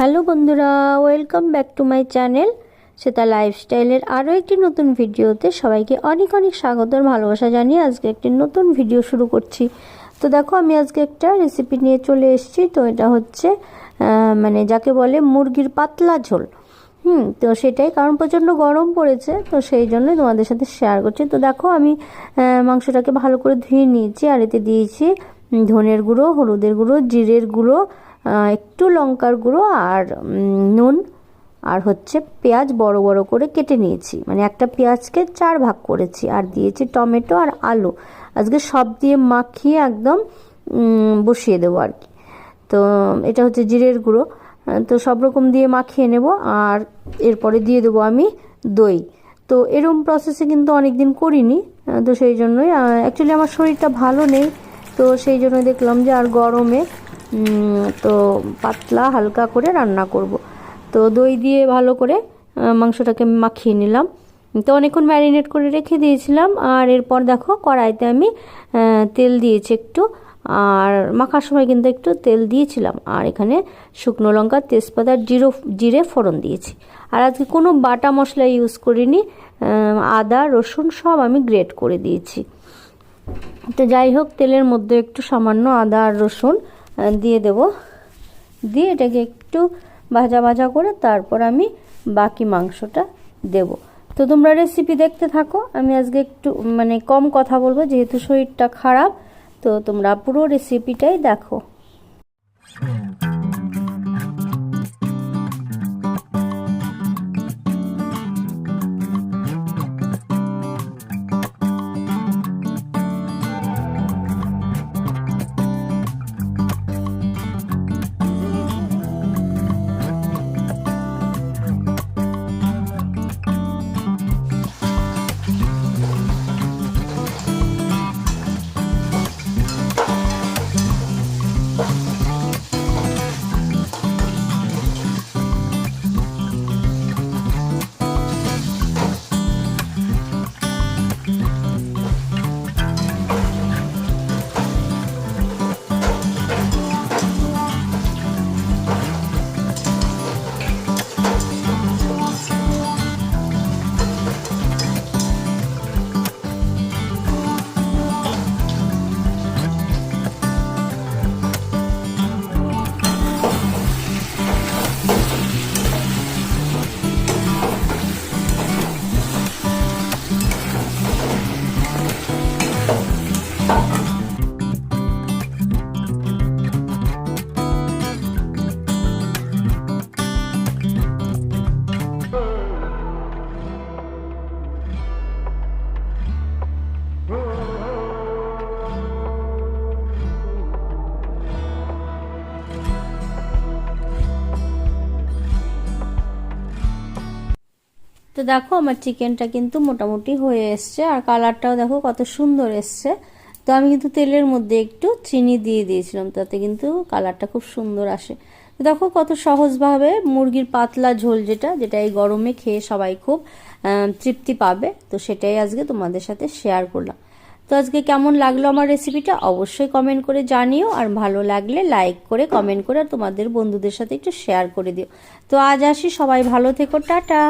Hello বন্ধুরা, welcome back to my channel সেটা লাইফস্টাইলের আরও একটি নতুন ভিডিওতে সবাইকে অনেক অনেক স্বাগত আর ভালোবাসা জানিয়ে আজকে একটি নতুন ভিডিও শুরু করছি। তো দেখো, আমি আজকে একটা রেসিপি নিয়ে চলে এসেছি। তো এটা হচ্ছে মানে যাকে বলে মুরগির পাতলা ঝোল। হুম, তো সেটাই কারণ প্রচণ্ড গরম পড়েছে, তো সেই জন্য তোমাদের সাথে শেয়ার করছি। তো দেখো, আমি মাংসটাকে ভালো করে ধুয়ে নিয়েছি আর এতে দিয়েছি ধনের গুঁড়ো, হলুদের গুঁড়ো, জিরের গুঁড়ো একটু লঙ্কার গুঁড়ো আর নুন আর হচ্ছে পেঁয়াজ বড় বড় করে কেটে নিয়েছি। মানে একটা পেঁয়াজকে চার ভাগ করেছি আর দিয়েছি টমেটো আর আলু। আজকে সব দিয়ে মাখিয়ে একদম বসিয়ে দেবো আর কি। তো এটা হচ্ছে জিরের গুঁড়ো। তো সব রকম দিয়ে মাখিয়ে নেব আর এরপরে দিয়ে দেবো আমি দই। তো এরম প্রসেসে কিন্তু অনেক দিন করিনি তো সেই জন্যই অ্যাকচুয়ালি আমার শরীরটা ভালো নেই। তো সেই জন্য দেখলাম যে আর গরমে তো পাতলা, হালকা করে রান্না করব। তো দই দিয়ে ভালো করে মাংসটাকে মাখিয়ে নিলাম। তো অনেকক্ষণ ম্যারিনেট করে রেখে দিয়েছিলাম। আর এরপর দেখো, কড়াইতে আমি তেল দিয়েছি একটু। আর মাখার সময় কিন্তু একটু তেল দিয়েছিলাম। আর এখানে শুকনো লঙ্কা, তেজপাতা, জিরো, জিরে ফোড়ন দিয়েছি। আর আজকে কোনো বাটা মশলা ইউজ করিনি। আদা, রসুন সব আমি গ্রেট করে দিয়েছি। তো যাই হোক, তেলের মধ্যে একটু সামান্য আদা আর রসুন দিয়ে দেব। দিয়ে এটাকে একটু ভাজা ভাজা করে তারপর আমি বাকি মাংসটা দেব। তো তোমরা রেসিপি দেখতে থাকো। আমি আজকে একটু মানে কম কথা বলব, যেহেতু শরীরটা খারাপ, তো তোমরা পুরো রেসিপিটাই দেখো। Thank you. তো দেখো আমার চিকেনটা কিন্তু মোটামুটি হয়ে এসছে, আর কালারটাও দেখো কত সুন্দর এসছে। তো আমি কিন্তু তেলের মধ্যে একটু চিনি দিয়ে দিয়েছিলাম, তাতে কিন্তু কালারটা খুব সুন্দর আসে। তো দেখো কত সহজভাবে মুরগির পাতলা ঝোল যেটা যেটা এই গরমে খেয়ে সবাই খুব তৃপ্তি পাবে। তো সেটাই আজকে তোমাদের সাথে শেয়ার করলাম। তো আজকে কেমন লাগল আমার রেসিপিটা অবশ্যই কমেন্ট করে জানিও, আর ভালো লাগলে লাইক করে কমেন্ট করে আর তোমাদের বন্ধুদের সাথে একটু শেয়ার করে দিও। তো আজ আসি, সবাই ভালো থেকো, টাটা।